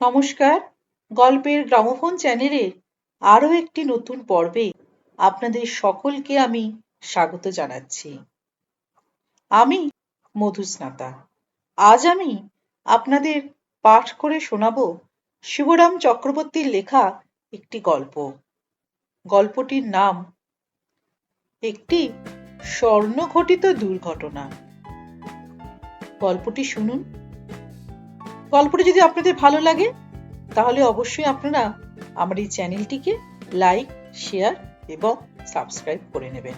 নমস্কার। গল্পের গ্রামোফোন চ্যানেলে আরও একটি নতুন পর্বে আপনাদের সকলকে আমি স্বাগত জানাচ্ছি। আমি মধুস্নাতা। আজ আমি আপনাদের পাঠ করে শোনাব শিবরাম চক্রবর্তীর লেখা একটি গল্প। গল্পটির নাম, একটি স্বর্ণঘটিত দুর্ঘটনা। গল্পটি শুনুন। গল্পটি যদি আপনাদের ভালো লাগে, তাহলে অবশ্যই আপনারা আমার এই চ্যানেলটিকে লাইক, শেয়ার এবং সাবস্ক্রাইব করে নেবেন।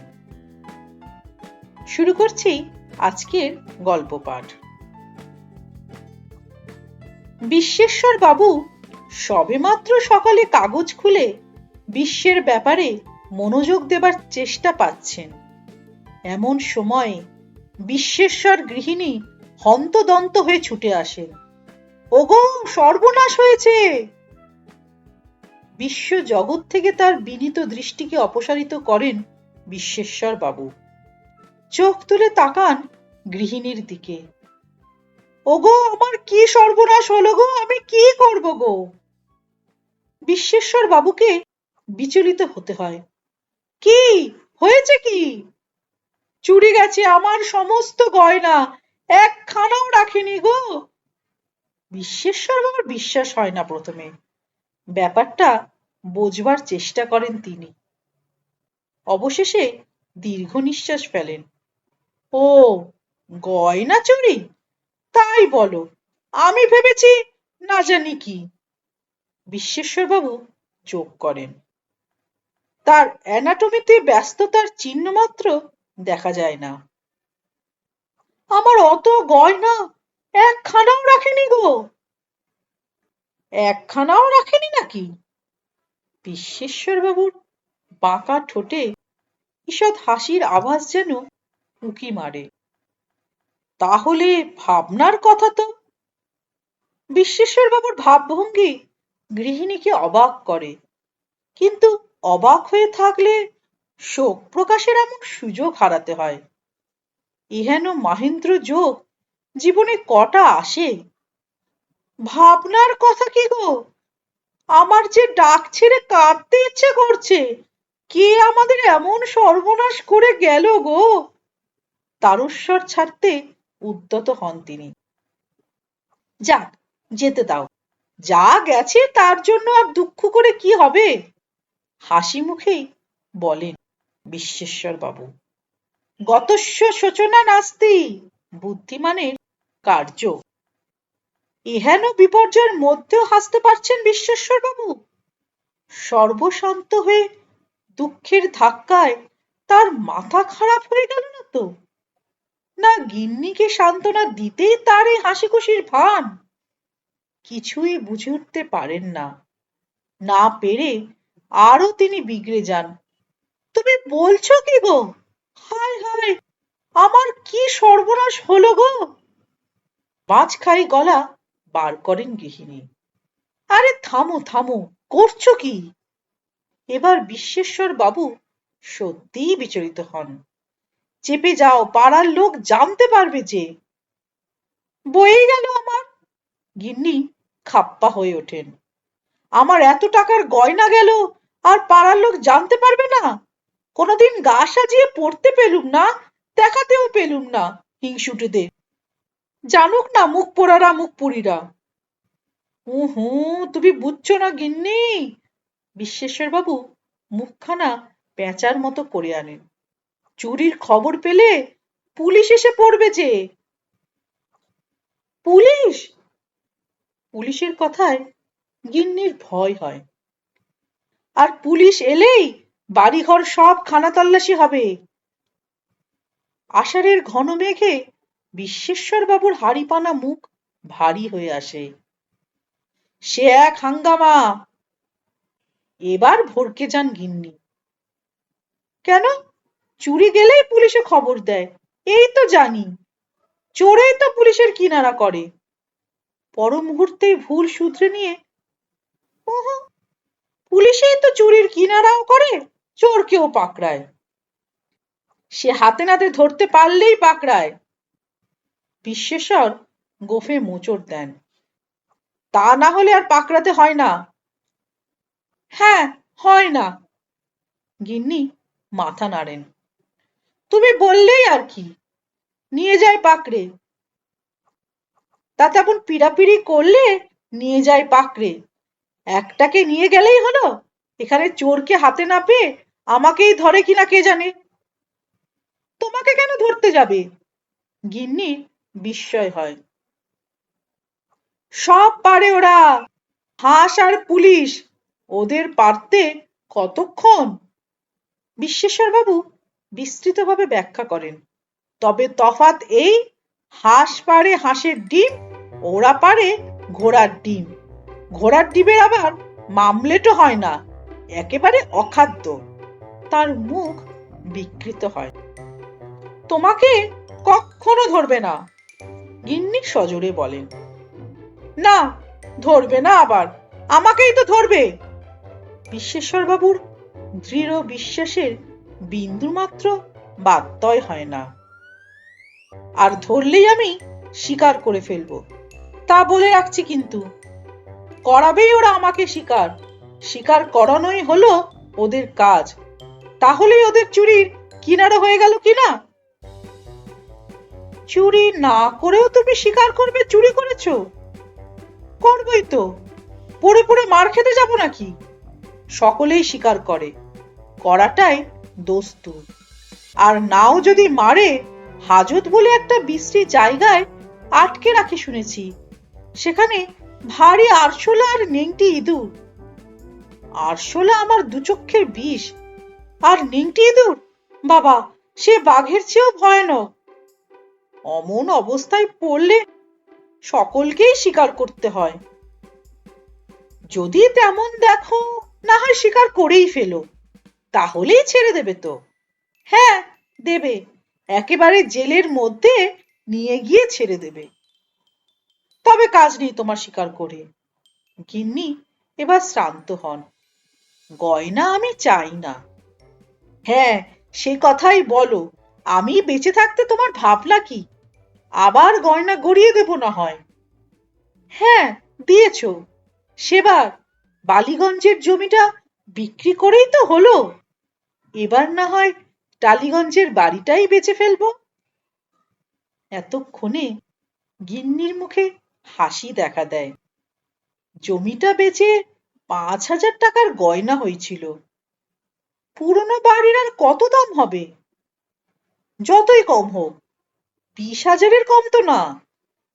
শুরু করছি আজকের গল্প পাঠ। বিশ্বেশ্বর বাবু সবেমাত্র সকালে কাগজ খুলে বিশ্বের ব্যাপারে মনোযোগ দেবার চেষ্টা পাচ্ছেন। এমন সময়ে বিশ্বেশ্বর গৃহিণী হন্তদন্ত হয়ে ছুটে আসেন। ওগো সর্বনাশ হয়েছে। বিশ্ব জগৎ থেকে তার বিনীত দৃষ্টিকে অপসারিত করেন বিশ্বেশ্বর বাবু। চোখ তুলে তাকান গৃহিণীর দিকে। ওগো, আমার কি সর্বনাশ হলো গো? আমি কি করব গো? বিশ্বেশ্বর বাবুকে বিচলিত হতে হয়। কি? হয়েছে কি? চুরি গেছে আমার সমস্ত গয়না। একখানাও রাখিনি গো। বিশ্বেশ্বর বাবার বিশ্বাস হয় না প্রথমে। ব্যাপারটা বোঝবার চেষ্টা করেন তিনি। অবশেষে দীর্ঘ নিঃশ্বাস ফেলেন। ও, গয়না চুরি? তাই বলো, আমি ভেবেছি না জানি কি। বিশ্বেশ্বর বাবু যোগ করেন। তার অ্যানাটমিতে ব্যস্ততার চিহ্ন মাত্র দেখা যায় না। আমার অত গয়না একখানাও রাখেনি গো। একখানাও রাখেনি নাকি? বিশ্বেশ্বর বাবুর বাঁকা ঠোঁটে ঈষৎ হাসির আভাস যেন উকি মারে। তাহলে ভাবনার কথা তো। বিশ্বেশ্বর বাবুর ভাবভঙ্গি গৃহিণীকে অবাক করে। কিন্তু অবাক হয়ে থাকলে শোক প্রকাশের এমন সুযোগ হারাতে হয়। ইহেন মাহেন্দ্র যোগ জীবনে কটা আসে? ভাবনার কথা কি গো? আমার যে ডাক ছেড়ে কাঁদতে ইচ্ছে করছে, কে আমাদের এমন সর্বনাশ করে গেল গো? তারস্বর ছাড়তে উদ্যত হন তিনি। যাক, যেতে দাও। যা গেছে তার জন্য আর দুঃখ করে কি হবে? হাসি মুখেই বলেন বিশ্বেশ্বর বাবু গতস্য শোচনা নাস্তি, বুদ্ধিমানের কার্য। এহেন বিপর্যয়ের মধ্যেও হাসতে পারছেন বিশ্বেশ্বর বাবু সর্বশান্ত হয়ে দুঃখের ধাক্কায় তার মাথা খারাপ হয়ে গেল না তো? না গিন্নিকে সান্ত্বনা দিতেই তার এই হাসি খুশির ভান? কিছুই বুঝে উঠতে পারেন না। না পেরে আরও তিনি বিগড়ে যান। তুমি বলছো কি গো? হায় হায়, আমার কি সর্বনাশ হলো গো? মাঝখাই গলা বার করেন গৃহিণী। আরে থামো থামো, করছ কি? এবার বিশ্বেশ্বর বাবু সত্যিই বিচলিত হন। চেপে যাও, পাড়ার লোক জানতে পারবে যে বয়ে গেল আমার। গিন্নি খাপ্পা হয়ে ওঠেন। আমার এত টাকার গয়না গেল আর পাড়ার লোক জানতে পারবে না। কোনোদিন গা সাজিয়ে পড়তে পেলুম না, দেখাতেও পেলুম না হিংসুটেদের। জানুক না মুখ পোড়ারা, মুখ পুরীরা হু তুমি বুঝছ না গিন্নি? বিশ্বেশ্বর বাবু মুখখানা পেঁচার মতো করে আনেন। চুরির খবর পেলে পুলিশ এসে পড়বে যে। পুলিশ? পুলিশের কথায় গিন্নির ভয় হয়। আর পুলিশ এলেই বাড়িঘর সব খানা তল্লাশি হবে। আষাঢ়ের ঘন মেঘে বিশ্বেশ্বর বাবুর হাড়িপানা মুখ ভারী হয়ে আসে। সে এক হাঙ্গামা। এবার ভরকে যান গিন্নি। কেন? চুরি গেলেই পুলিশে খবর দেয়। এই তো জানি। চোরেই তো পুলিশের কিনারা করে। পর মুহূর্তে ভুল শুধরে নিয়ে পুলিশেই তো চুরির কিনারাও করে, চোরকেও পাকড়ায়। সে হাতে নাতে ধরতে পারলেই পাকড়ায়। বিশ্বেশ্বর গোফে মোচড় দেন। তা না হলে আর পাকড়াতে হয় না। হ্যাঁ হয় না। গিন্নি মাথা নাড়েন। তুমি বললেই আর কি। নিয়ে যায় পাকড়ে। তা তেমন পিড়াপিড়ি করলে নিয়ে যায় পাকড়ে। একটাকে নিয়ে গেলেই হলো। এখানে চোরকে হাতে না পেয়ে আমাকেই ধরে কিনা কে জানে? তোমাকে কেন ধরতে যাবে? গিন্নি বিস্ময় হয়। সব পারে ওরা। হাঁস আর পুলিশ, ওদের পারতে কতক্ষণ? বিশ্বেশ্বরবাবু বিস্তৃতভাবে ব্যাখ্যা করেন। তবে তফাৎ এই, হাঁস পারে হাঁসের ডিম, ওরা পারে ঘোড়ার ডিম। ঘোড়ার ডিমের আবার মামলেটও হয় না, একেবারে অখাদ্য। তার মুখ বিকৃত হয়। তোমাকে কখনো ধরবে না। গিন্নি সজোরে বলেন, না, ধরবে না আবার, আমাকেই তো ধরবে। বিশ্বেশ্বর বাবুর দৃঢ় বিশ্বাসের বিন্দু মাত্র বাত্যয় হয় না। আর ধরলেই আমি স্বীকার করে ফেলব, তা বলে রাখছি কিন্তু। করাবেই ওরা আমাকে স্বীকার স্বীকার করানোই হলো ওদের কাজ। তাহলেই ওদের চুরির কিনারা হয়ে গেল কিনা চুরি না করেও তুমি স্বীকার করবে, চুরি করেছ? করবই তো। পড়ে পড়ে মার খেতে যাব নাকি? সকলেই স্বীকার করে। করাটাই দস্তুর আর নাও যদি মারে, হাজত বলে একটা বিশ্রী জায়গায় আটকে রাখে শুনেছি। সেখানে ভারী আরশোলা আর নেংটি ইঁদুর। আরশোলা আমার দুচক্ষের বিষ। আর নেংটি ইঁদুর? বাবা, সে বাঘের চেয়েও ভয়ানক। অমন অবস্থায় পড়লে সকলকেই স্বীকার করতে হয়। যদি তেমন দেখো, না হয় স্বীকার করেই ফেলো, তাহলেই ছেড়ে দেবে তো। হ্যাঁ দেবে। একেবারে জেলের মধ্যে নিয়ে গিয়ে ছেড়ে দেবে। তবে কাজ নেই তোমার স্বীকার করে। গিন্নি, এবার শ্রান্ত হন। গয়না আমি চাই না। হ্যাঁ সে কথাই বলো। আমি বেঁচে থাকতে তোমার ভাবনা কি? আবার গয়না গড়িয়ে দেব না হয়। হ্যাঁ দিয়েছ। সেবার বালিগঞ্জের জমিটা বিক্রি করেই তো হলো। এবার না হয় টালিগঞ্জের বাড়িটাই বেচে ফেলব। এতক্ষণে গিন্নির মুখে হাসি দেখা দেয়। জমিটা বেচে পাঁচ হাজার টাকার গয়না হয়েছিল। পুরনো বাড়ির আর কত দাম হবে? যতই কম হোক, বিশ হাজারের কম তো না।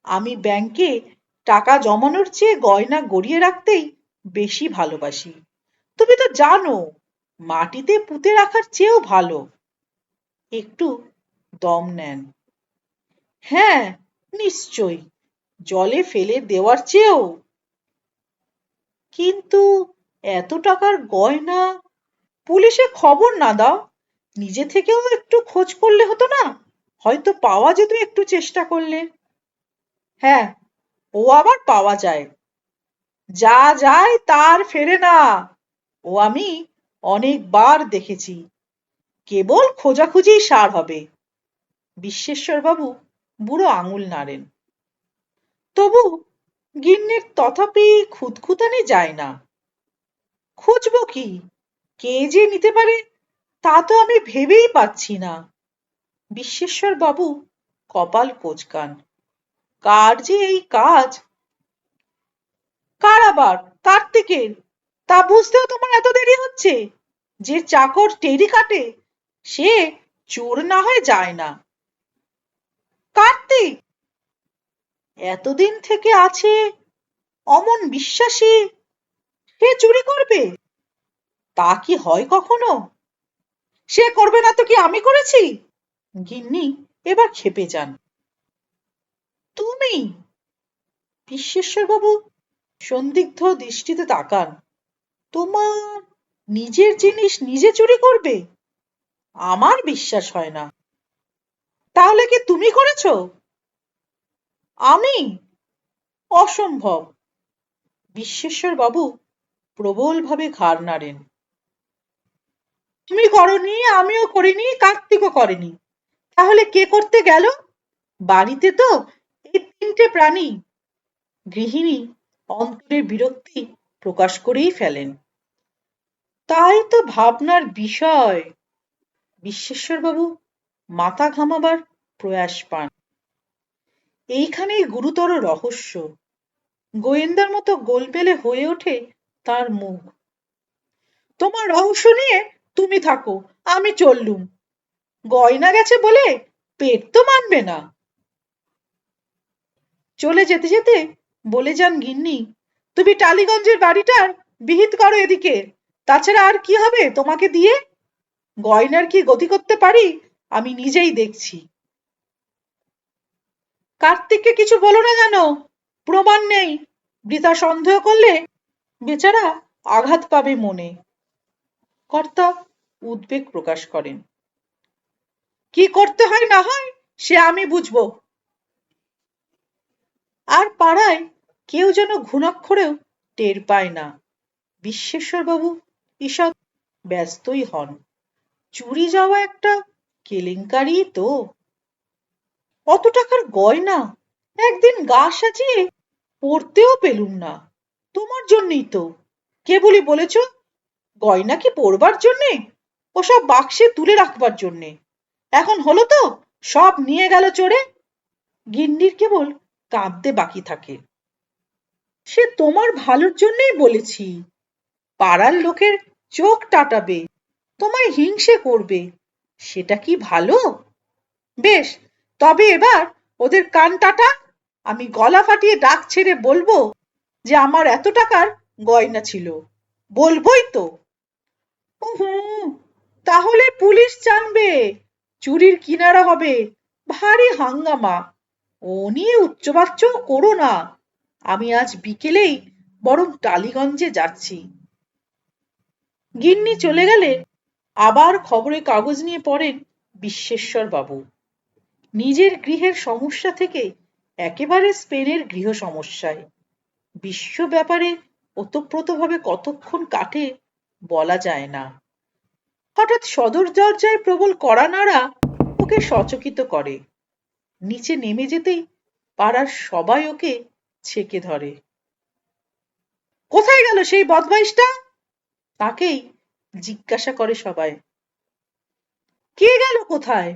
আমি ব্যাংকে টাকা জমানোর চেয়ে গয়না গড়িয়ে রাখতেই বেশি ভালোবাসি। তুমি তো জানো, মাটিতে পুঁতে রাখার চেয়েও ভালো। একটু দম নেন। হ্যাঁ নিশ্চয়ই, জলে ফেলে দেওয়ার চেয়েও। কিন্তু এত টাকার গয়না, পুলিশে খবর না দাও। নিজে থেকেও একটু খোঁজ করলে হতো না? হয়তো পাওয়া যেত একটু চেষ্টা করলে। হ্যাঁ ও আবার পাওয়া যায়। যা যায় তার ফেরে না। ও আমি অনেকবার দেখেছি। কেবল খোঁজাখুঁজি সার হবে। বিশ্বেশ্বর বাবু বুড়ো আঙুল নাড়েন। তবু গিন্নের তথাপি খুঁতখুতানি যায় না। খুঁজবো কি? কে যে নিতে পারে? তা তো আমি ভেবেই পাচ্ছি না। বিশ্বেশ্বর বাবু কপাল কোচকান। কার যে এই কাজ? কার আবার? কার্তিকের তা বুঝতেও তোমার এত দেরি হচ্ছে? যে চাকর টেরি কাটে, সে চোর না হয়ে যায় না। কার্তিক! এতদিন থেকে আছে অমন বিশ্বাসী। সে চুরি করবে? তা কি হয় কখনো? সে করবে না তো কি আমি করেছি? গিন্নি, এবার খেপে যান। তুমি? বিশ্বেশ্বর বাবু সন্দিগ্ধ দৃষ্টিতে তাকান। তোমার নিজের জিনিস নিজে চুরি করবে? আমার বিশ্বাস হয় না। তাহলে কি তুমি করেছ? আমি? অসম্ভব। বিশ্বেশ্বর বাবু প্রবলভাবে ঘাড় নাড়েন। তুমি করনি, আমিও করিনি, কার্তিকও করেনি। তাহলে কে করতে গেল? বাড়িতে তো এই তিনটে প্রাণী। গৃহিণী অন্তরের বিরক্তি প্রকাশ করেই ফেলেন। তাই তো ভাবনার বিষয়। বিশ্বেশ্বরবাবু মাথা ঘামাবার প্রয়াস পান। এইখানেই গুরুতর রহস্য। গোয়েন্দার মতো গোলমেলে হয়ে ওঠে তার মুখ। তোমার রহস্য নিয়ে তুমি থাকো, আমি চললুম। গয়না গেছে বলে পেট তো মানবে না। চলে যেতে যেতে বলে যান গিন্নি, তুমি টালিগঞ্জের বাড়িটার বিহিত করো এদিকে, তাছাড়া আর কি হবে তোমাকে দিয়ে? গয়নার কি গতি করতে পারি আমি নিজেই দেখছি। কার্তিককে কিছু বলো না জানো, প্রমাণ নেই, বৃথা সন্দেহ করলে বেচারা আঘাত পাবে মনে। কর্তা উদ্বেগ প্রকাশ করেন। কি করতে হয় না হয়, সে আমি বুঝব। আর পাড়ায় কেউ যেন ঘুণাক্ষরেও টের পায় না। বিশ্বেশ্বরবাবু ঈষৎ ব্যস্তই হন। চুরি যাওয়া একটা কেলেঙ্কারি তো। অত টাকার গয়না একদিন গা সাজিয়ে পড়তেও পেলুম না। তোমার জন্যই তো। কে বলি বলেছ, গয়না কি পড়বার জন্যে? ওসব বাক্সে তুলে রাখবার জন্যে। এখন হলো তো, সব নিয়ে গেল চোরে। গিন্ডির কেবল কাঁদতে বাকি থাকে। সে তোমার ভালোর জন্যই বলেছি, পাড়ার লোকের চোখ টাটাবে, তোমায় হিংসে করবে, সেটা কি ভালো? বেশ, তবে এবার ওদের কান টাটা, আমি গলা ফাটিয়ে ডাক ছেড়ে বলব যে আমার এত টাকার গয়না ছিল, বলবোই তো। হুম তাহলে পুলিশ জানবে। চুরির কিনারা হবে। ভারী হাঙ্গামা। ও নিয়ে উচ্চবাচ্য করো না। আমি আজ বিকেলেই বরং টালিগঞ্জে যাচ্ছি। গিন্নি চলে গেলে আবার খবরে কাগজ নিয়ে পড়েন বিশ্বেশ্বর বাবু নিজের গৃহের সমস্যা থেকে একেবারে স্পেনের গৃহ সমস্যায়। বিশ্ব ব্যাপারে ওতপ্রোতভাবে কতক্ষণ কাটে বলা যায় না। হঠাৎ সদর দরজায় প্রবল কড়া নাড়া ওকে সচকিত করে। নিচে নেমে যেতেই পাড়ার সবাই ওকে ছেকে ধরে। কোথায় গেল সেই বদমাইশটা? তাকেই জিজ্ঞাসা করে সবাই। কে গেল কোথায়?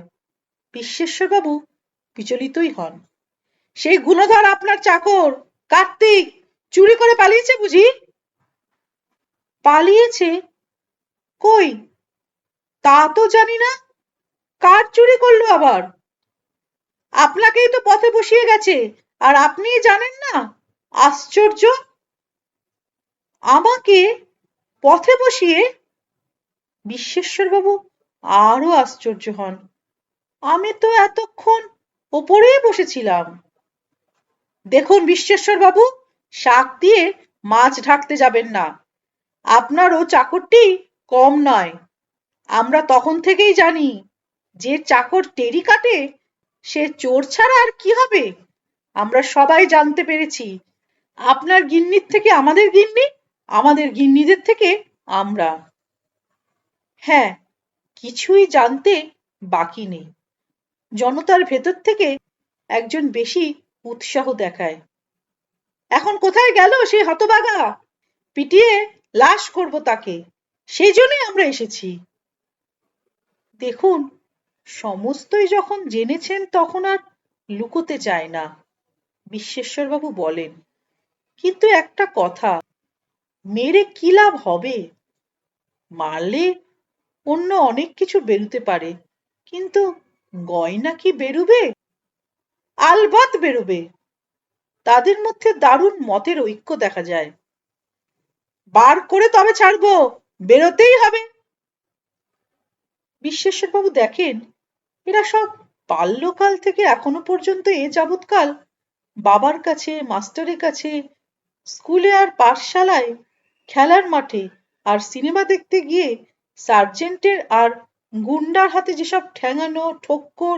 বিশ্বেশ্বরবাবু বিচলিতই হন। সেই গুণধর আপনার চাকর, কার্তিক, চুরি করে পালিয়েছে বুঝি? পালিয়েছে? কই? তা তো জানি না। কার চুরি করল আবার? আপনাকেই তো পথে বসিয়ে গেছে, আর আপনি জানেন না? আশ্চর্য! আমাকে পথে বসিয়ে বিশ্বেশ্বরবাবু আরও আশ্চর্য হন। আমি তো এতক্ষণ ওপরেই বসেছিলাম। দেখুন বিশ্বেশ্বর বাবু শাক দিয়ে মাছ ঢাকতে যাবেন না। আপনার ও চাকরটি কম নয়। আমরা তখন থেকেই জানি যে চাকর টেরি কাটে, সে চোর ছাড়া আর কি হবে? আমরা সবাই জানতে পেরেছি। আপনার গিন্নির থেকে আমাদের গিন্নি, আমাদের গিন্নিদের থেকে আমরা। হ্যাঁ কিছুই জানতে বাকি নেই। জনতার ভেতর থেকে একজন বেশি উৎসাহ দেখায়। এখন কোথায় গেল সে হতবাগা? পিটিয়ে লাশ করব তাকে। সেই জন্যই আমরা এসেছি। দেখুন, সমস্তই যখন জেনেছেন তখন আর লুকোতে চায় না, বিশ্বেশ্বরবাবু বলেন। কিন্তু একটা কথা, মেরে কি লাভ হবে? মারলে অন্য অনেক কিছু বেরুতে পারে, কিন্তু গয়না কি বেরুবে? আলবাত বেরোবে। তাদের মধ্যে দারুণ মতের ঐক্য দেখা যায়। বার করে তবে ছাড়বো, বেরোতেই হবে। বিশ্বেশ্বরবাবু দেখেন, এরা সব বাল্যকাল থেকে এখনও পর্যন্ত এ যাবৎকাল বাবার কাছে, মাস্টারের কাছে, স্কুলে আর পাঠশালায়, খেলার মাঠে আর সিনেমা দেখতে গিয়ে সার্জেন্টের আর গুন্ডার হাতে যেসব ঠ্যাঙানো ঠোক্কর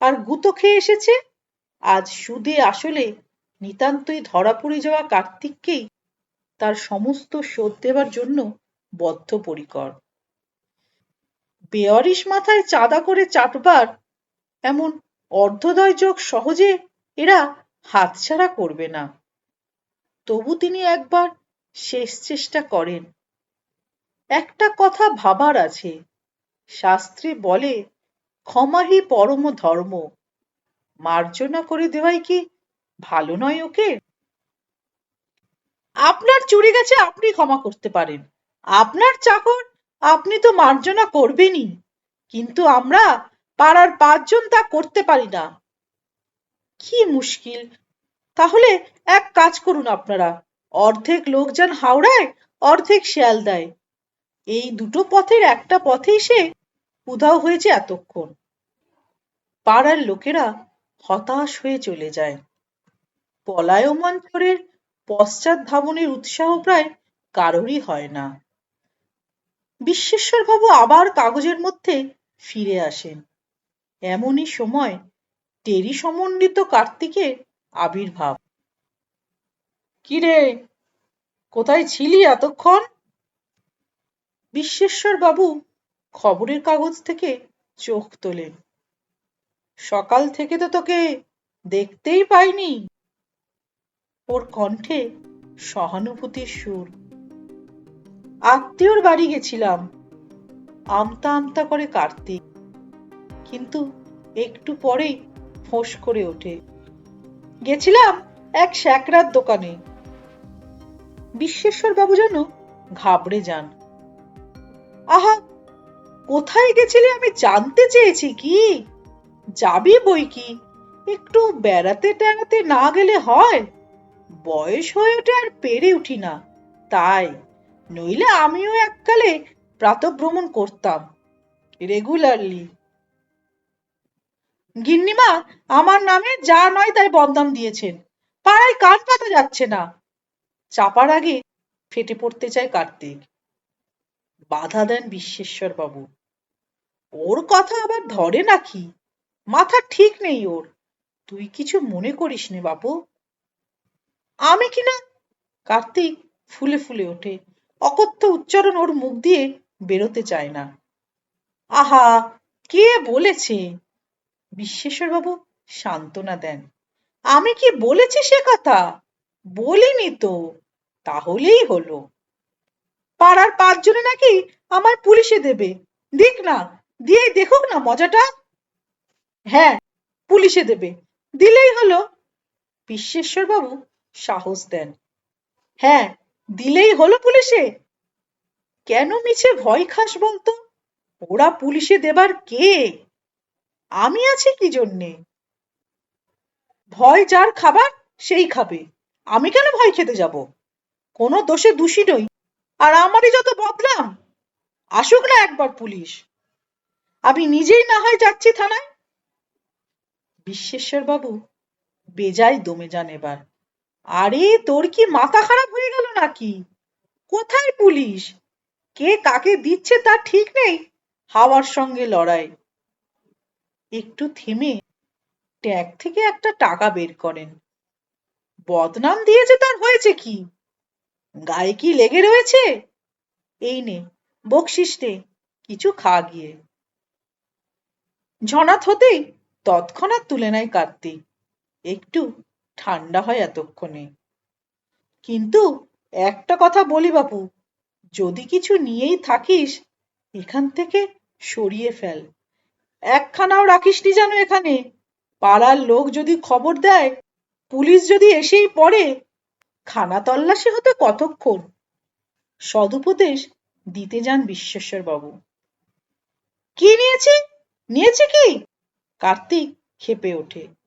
আর গুতো খেয়ে এসেছে, আজ সুদে আসলে নিতান্তই ধরা পড়ে যাওয়া কার্তিককেই তার সমস্ত শোধ দেবার জন্য বদ্ধপরিকর। বেয়ারিশ মাথায় চাঁদা করে চাটবার এমন অর্ধদয় যোগ সহজে এরা হাতছাড়া করবে না। তবু তিনি একবার শেষ চেষ্টা করেন। একটা কথা ভাবার আছে, শাস্ত্রে বলে, ক্ষমাহি পরম ধর্ম। মার্জনা করে দেওয়াই কি ভালো নয় ওকে? আপনার চুরি গেছে, আপনি ক্ষমা করতে পারেন। আপনার চাকর আপনি তো মার্জনা করবেনই, কিন্তু আমরা পাড়ার পাঁচজন তা করতে পারি না। কি মুশকিল। তাহলে এক কাজ করুন আপনারা, অর্ধেক লোক যান হাওড়ায়, অর্ধেক শিয়ালদায়। এই দুটো পথের একটা পথেই সে উধাও হয়েছে এতক্ষণ। পাড়ার লোকেরা হতাশ হয়ে চলে যায়। পলায়মান চোরের পশ্চাৎ ধাবনের উৎসাহ প্রায় কারোরই হয় না। বিশ্বেশ্বরবাবু আবার কাগজের মধ্যে ফিরে আসেন। এমনই সময় টেরি সমন্বিত কার্তিকের আবির্ভাব। কিরে, কোথায় ছিলি এতক্ষণ? বিশ্বেশ্বর বাবু খবরের কাগজ থেকে চোখ তোলেন। সকাল থেকে তো তোকে দেখতেই পাইনি। ওর কণ্ঠে সহানুভূতির সুর। আত্মীয়র বাড়ি গেছিলাম। আমতা আমতা করে কার্তিক কিন্তু একটু পরেই ফোঁস করে ওঠে। গেছিলাম এক শ্যাকরার দোকানে। বিশ্বেশ্বর বাবু যেন ঘাবড়ে যান। আহা, কোথায় গেছিলে আমি জানতে চেয়েছি কি? যাবি বই কি? একটু বেড়াতে টেড়াতে না গেলে হয়? বয়স হয়ে ওঠে আর পেরে উঠি না। তাই নইলে আমিও এককালে প্রাতভ্রমণ করতাম রেগুলারলি গিন্নিমা, আমার নামে যা নয় তাই বদনাম দিয়েছেন। পাড়ায় কান পাতা যাচ্ছে না। চাপার আগে ফেটে পড়তে চায় কার্তিক। বাধা দেন বিশ্বেশ্বর বাবু। ওর কথা আবার ধরে নাকি? মাথা ঠিক নেই ওর। তুই কিছু মনে করিস নে বাপু? আমি কিনা কার্তিক ফুলে ফুলে ওঠে। অকথ্য উচ্চারণ ওর মুখ দিয়ে বেরোতে চায় না। আহা, কে বলেছে? বিশ্বেশ্বরবাবু সান্ত্বনা দেন। আমি কি বলেছি সে কথা? বলিনি তো। তাহলেই হলো। পাড়ার পাঁচজনে নাকি আমার পুলিশে দেবে। দিক না দিয়ে দেখুক না মজাটা। হ্যাঁ পুলিশে দেবে। দিলেই হলো। বিশ্বেশ্বর বাবু সাহস দেন। হ্যাঁ দিলেই হলো পুলিশে। কেন মিছে ভয় খাস বলতো? ওরা পুলিশে দেবার কে? আমি আছি কি জন্যে? ভয় যার খাবার, সেই খাবে। আমি কেন ভয় খেতে যাব? কোনো দোষে দোষী নই। আর আমারই যত বদলাম আসুক না একবার পুলিশ। আমি নিজেই না হয় যাচ্ছি থানায়। বিশ্বেশ্বর বাবু বেজায় দমে যান এবার। আরে, তোর কি মাথা খারাপ হয়ে গেল নাকি? কোথায় পুলিশ? কে কাকে দিচ্ছে তা ঠিক নেই। হাওয়ার সঙ্গে লড়াই। একটু থেমে ট্যাগ থেকে একটা টাকা বের করেন। বদনাম দিয়েছে তার হয়েছে কি? গায়ে কি লেগে রয়েছে? এই নে, বকশিস নে, কিছু খা গিয়ে। ঝনাথ হতেই তৎক্ষণাৎ তুলে নেয় কার্তিক একটু ঠান্ডা হয় এতক্ষণে। কিন্তু একটা কথা বলি বাপু, যদি কিছু নিয়েই থাকিস, এখান থেকে সরিয়ে ফেল। একখানাও রাখিসনি যেন এখানে। পাড়ার লোক যদি খবর দেয়, পুলিশ যদি এসেই পড়ে, খানা তল্লাশি হতে কতক্ষণ? সদুপদেশ দিতে যান বিশ্বেশ্বর বাবু। কি নিয়েছি? নিয়েছি কি? কার্তিক খেপে ওঠে।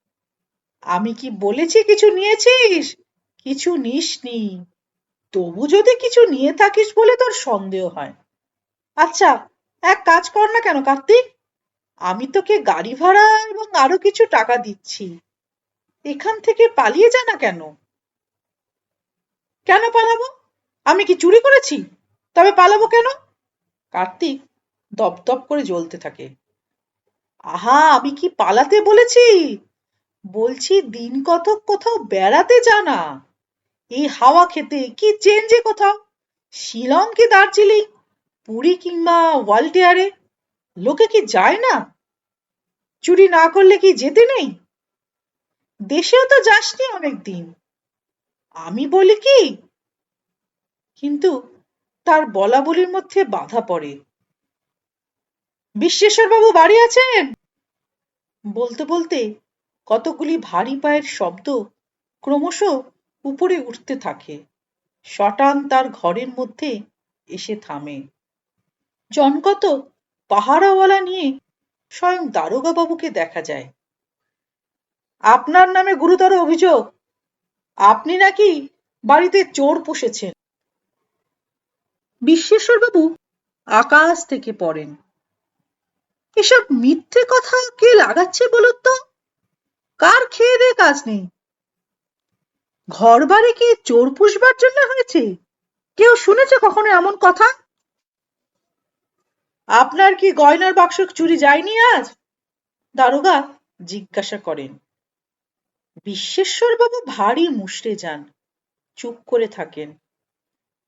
আমি কি বলেছি কিছু নিয়েছিস? কিছু নিসনি। তবু যদি কিছু নিয়ে থাকিস বলে তোর সন্দেহ হয়। আচ্ছা এক কাজ কর না কেন কার্তিক? আমি তোকে গাড়ি ভাড়া এবং আরও কিছু টাকা দিচ্ছি। এখান থেকে পালিয়ে যা না কেন? কেন পালাবো? আমি কি চুরি করেছি? তবে পালাবো কেন? কার্তিক দপদপ করে জ্বলতে থাকে। আহা, আমি কি পালাতে বলেছি? বলছি দিন কতক কোথাও বেড়াতে জানা এই হাওয়া খেতে কি চেঞ্জে কোথাও? শিলং কি দার্জিলিং? পুরী কিংবা ওয়ালটেয়ারে? লোকে কি যায় না? চুরি না করলে কি যেতে নেই? দেশেও তো যাসনি অনেক দিন আমি বলি কি? কিন্তু তার বলা বলির মধ্যে বাধা পড়ে। বিশ্বেশ্বর বাবু বাড়ি আছেন? বলতে বলতে কতগুলি ভারী পায়ের শব্দ ক্রমশ উপরে উঠতে থাকে। শটান তার ঘরের মধ্যে এসে থামে। জনকত পাহারাওয়ালা নিয়ে স্বয়ং দারোগা বাবুকে দেখা যায়। আপনার নামে গুরুতর অভিযোগ। আপনি নাকি বাড়িতে চোর পুষেছেন। বিশ্বেশ্বর বাবু আকাশ থেকে পড়েন। এসব মিথ্যে কথা কে লাগাচ্ছে বলুন তো? কার খেয়ে দিয়ে কাজ নেই? ঘর বাড়ি কি চোর পুষবার জন্য হয়েছে? কেউ শুনেছে কখনো এমন কথা? আপনার কি গয়নার বাক্স চুরি যায়নি আজ? দারোগা জিজ্ঞাসা করেন। বিশ্বেশ্বর বাবু ভারী মুষড়ে যান। চুপ করে থাকেন।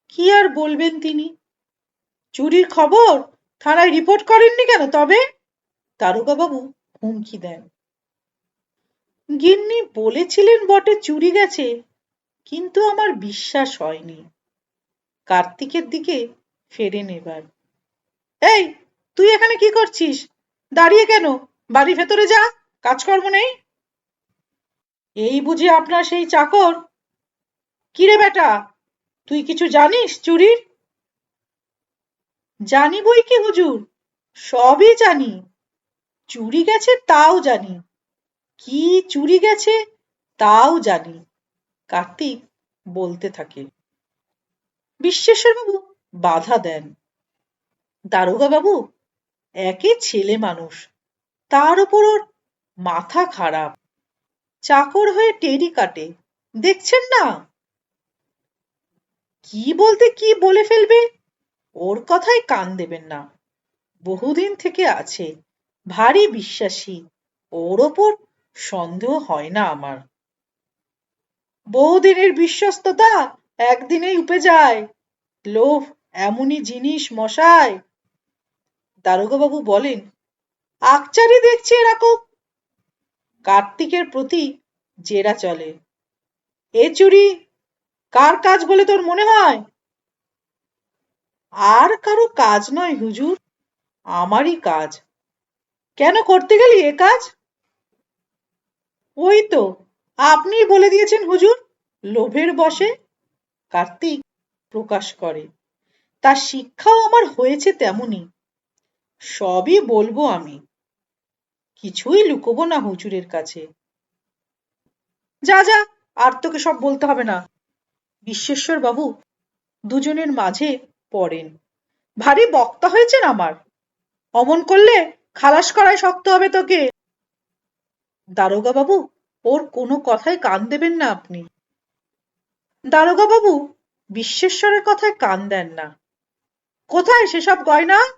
কি আর বলবেন তিনি? চুরির খবর থানায় রিপোর্ট করেননি কেন তবে? দারোগা বাবু হুমকি দেন। গিন্নি বলেছিলেন বটে চুরি গেছে, কিন্তু আমার বিশ্বাস হয়নি। কার্তিকের দিকে ফেরেন এবার। এই, তুই এখানে কি করছিস? দাঁড়িয়ে কেন? বাড়ি ভেতরে যা, কাজকর্ম নেই? এই বুঝি আপনার সেই চাকর? কিরে বেটা, তুই কিছু জানিস চুরির? জানি বই কি হুজুর, সবই জানি। চুরি গেছে তাও জানি। কি চুরি গেছে? তাও জানি। কার্তিক বলতে থাকে। বিশ্বেশ্বর বাবু বাধা দেন। দারোগা বাবু একে ছেলে মানুষ। তার উপর ওর মাথা খারাপ। চাকর হয়ে টেরি কাটে। দেখছেন না? কি বলতে কি বলে ফেলবে? ওর কথায় কান দেবেন না। বহুদিন থেকে আছে। ভারী বিশ্বাসী। ওর ওপর সন্দেহ হয় না আমার। বহুদিনের বিশ্বস্ততা একদিনেই উপে যায়। লোভ এমনই জিনিস, মশাই। দারোগাবাবু বলেন আকচারি দেখছি এরকম। কার্তিকের প্রতি জেরা চলে। এ চুরি কার কাজ বলে তোর মনে হয়? আর কারও কাজ নয় হুজুর, আমারই কাজ। কেন করতে গেলি এ কাজ? ওই তো আপনি বলে দিয়েছেন হুজুর, লোভের বসে কার্তিক প্রকাশ করে। তার শিক্ষাও আমার হয়েছে তেমনি সবই বলব আমি। কিছুই লুকোবো না হুজুরের কাছে। যা যা, আর তোকে সব বলতে হবে না। বিশ্বেশ্বর বাবু দুজনের মাঝে পড়েন। ভারী বক্তা হয়েছেন আমার। অমন করলে খালাস করায় শক্ত হবে তোকে। দারোগা বাবু, ওর কোনো কথায় কান দেবেন না আপনি। দারোগা বাবু, বিশ্বেশ্বরের কথায় কান দেন না। কোথায় সেসব গয়না?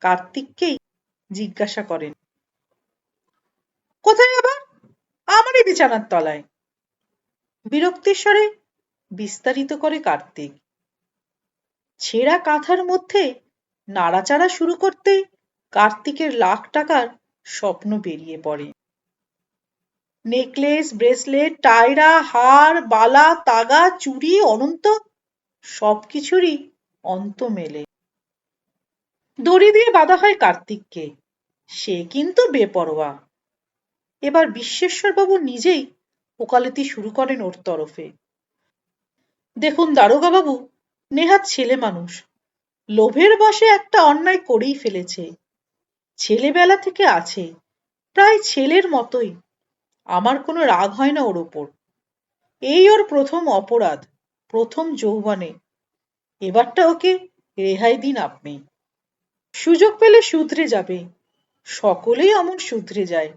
কার্তিককেই জিজ্ঞাসা করেন। কোথায় আবার? আমারই বিছানার তলায়। বিরক্তিস্বরে বিস্তারিত করে কার্তিক। ছেঁড়া কাঁথার মধ্যে নাড়াচাড়া শুরু করতেই কার্তিকের লাখ টাকার স্বপ্ন বেরিয়ে পড়ে। নেকলেস, ব্রেসলেট টায়রা হার, বালা, তাগা, চুড়ি, অনন্ত সবকিছুরই অন্ত মেলে। দড়ি দিয়ে বাঁধা হয় কার্তিককে। সে কিন্তু বেপরোয়া। এবার বিশ্বেশ্বরবাবু নিজেই ওকালতি শুরু করেন ওর তরফে। দেখুন দারোগা বাবু নেহাত ছেলে মানুষ। লোভের বসে একটা অন্যায় করেই ফেলেছে। ছেলেবেলা থেকে আছে। প্রায় ছেলের মতোই। আমার কোনো রাগ হয় না ওর ওপর এই ওর প্রথম অপরাধ, প্রথম যৌবনে। এবারটা ওকে রেহাই দিন আপনি। সুযোগ পেলে শুধরে যাবে। সকলেই অমন শুধরে যায়।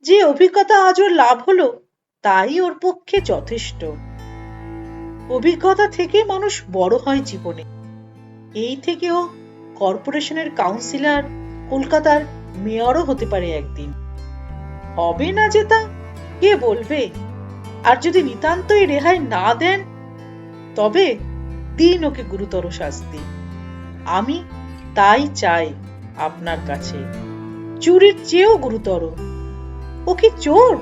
যে অভিজ্ঞতা আজ ওর লাভ হলো, তাই ওর পক্ষে যথেষ্ট। অভিজ্ঞতা থেকে মানুষ বড় হয় জীবনে। এই থেকেও কর্পোরেশনের কাউন্সিলর, কলকাতার মেয়রও হতে পারে একদিন। হবে না যেতা কে বলবে? আর যদি নিতান্তই রেহাই না দেন, তবে দিন ওকে গুরুতর শাস্তি। আমি তাই চাই আপনার কাছে। চুরির চেয়েও গুরুতর। ও কি চোর?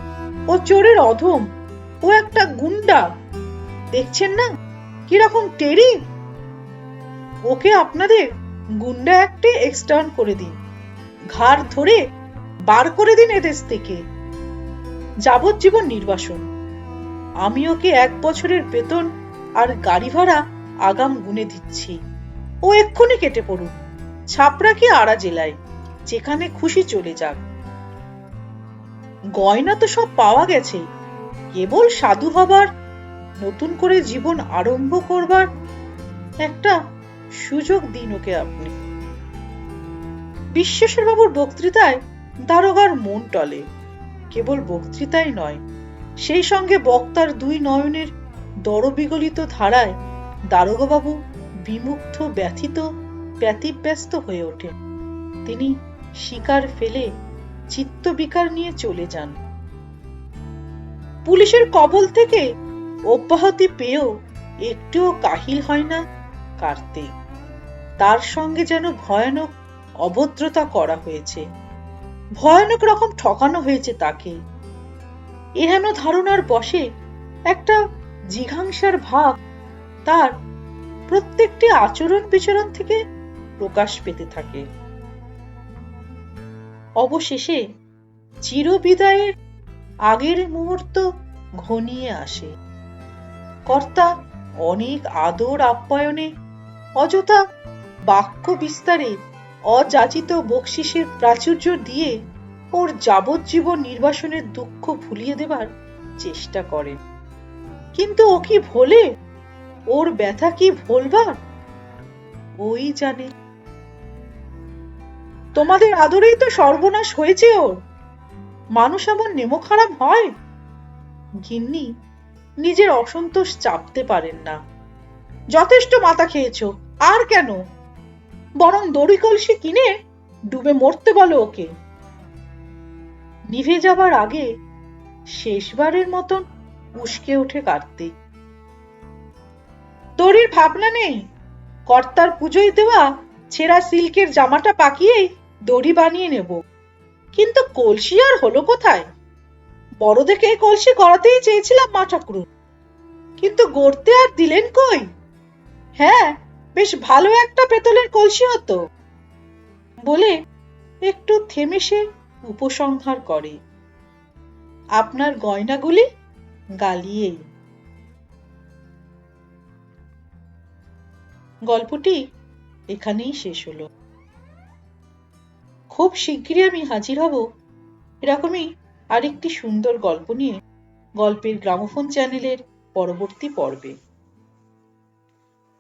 ও চোরের অধম। ও একটা গুন্ডা। দেখছেন না? কীরকম টেরি। ওকে আপনাদের গুন্ডা একটে এক্সটার্ন করে দিন। ঘাড় ধরে বার করে দিন এদেশ থেকে। যাবজ্জীবন নির্বাসন। আমি ওকে এক বছরের বেতন আর গাড়ি ভাড়া আগাম গুনে দিচ্ছি। ও এক্ষুনি কেটে পড়ুন ছাপড়া কি আড়া জেলায়? যেখানে খুশি চলে যাক। গয়না তো সব পাওয়া গেছে। কেবল সাধু হবার, নতুন করে জীবন আরম্ভ করবার একটা সুযোগ দিন ওকে আপনি। বিশ্বেশ্বর বাবুর বক্তৃতায় দারোগার মন টলে। কেবল বক্তৃতাই নয়, সেই সঙ্গে বক্তার দুই নয়নের দরবিগলিত ধারায় দারোগাবাবু বিমুগ্ধ, ব্যথিত, ব্যতিব্যস্ত হয়ে ওঠেন। তিনি শিকার ফেলে চিত্তবিকার নিয়ে চলে যান। পুলিশের কবল থেকে অব্যাহতি পেয়েও একটুও কাহিল হয় না কার্তিক। তার সঙ্গে যেন ভয়ানক অভদ্রতা করা হয়েছে। ভয়ানক রকম ঠকানো হয়েছে তাকে। এহেন ধারণার বসে একটা জিঘাংসার ভাব তার প্রত্যেকটি আচরণ বিচরণ থেকে প্রকাশ পেতে থাকে। অবশেষে চিরবিদায়ের আগের মুহূর্ত ঘনিয়ে আসে। কর্তা অনেক আদর আপ্যায়নে অযথা বাক্য বিস্তারে অযাচিত বকশিসের প্রাচুর্য দিয়ে ওর যাবজ্জীবন নির্বাসনের দুঃখ ভুলিয়ে দেবার চেষ্টা করেন কিন্তু ও কি ভোলে? ওর ব্যথা কি ভোলবার? ওই জানে। তোমাদের আদরেই তো সর্বনাশ হয়েছে ওর। মানুষ এমন নেমো খারাপ হয়। গিন্নি নিজের অসন্তোষ চাপতে পারেন না। যথেষ্ট মাথা খেয়েছো, আর কেন? বরং দড়ি কলসি কিনে ডুবে মরতে বলো ওকে। নিভে যাবার আগে শেষবারের মতন উস্কে ওঠে কার্তিক। দড়ির ভাবনা নেই। কর্তার পুজোয় দেওয়া ছেঁড়া সিল্কের জামাটা পাকিয়েই দড়ি বানিয়ে নেব। কিন্তু কলসি আর হলো কোথায়? বড় দেখে কলসি করাতেই চেয়েছিলাম মা ঠাকুর কিন্তু গড়তে আর দিলেন কই? হ্যাঁ বেশ ভালো একটা পেতলের কলসি হতো। বলে একটু থেমে সে উপসংহার করে। আপনার গয়নাগুলি গালিয়ে। গল্পটি এখানেই শেষ হলো। খুব শিগগিরই আমি হাজির হব এরকমই আরেকটি সুন্দর গল্প নিয়ে গল্পের গ্রামোফোন চ্যানেলের পরবর্তী পর্বে।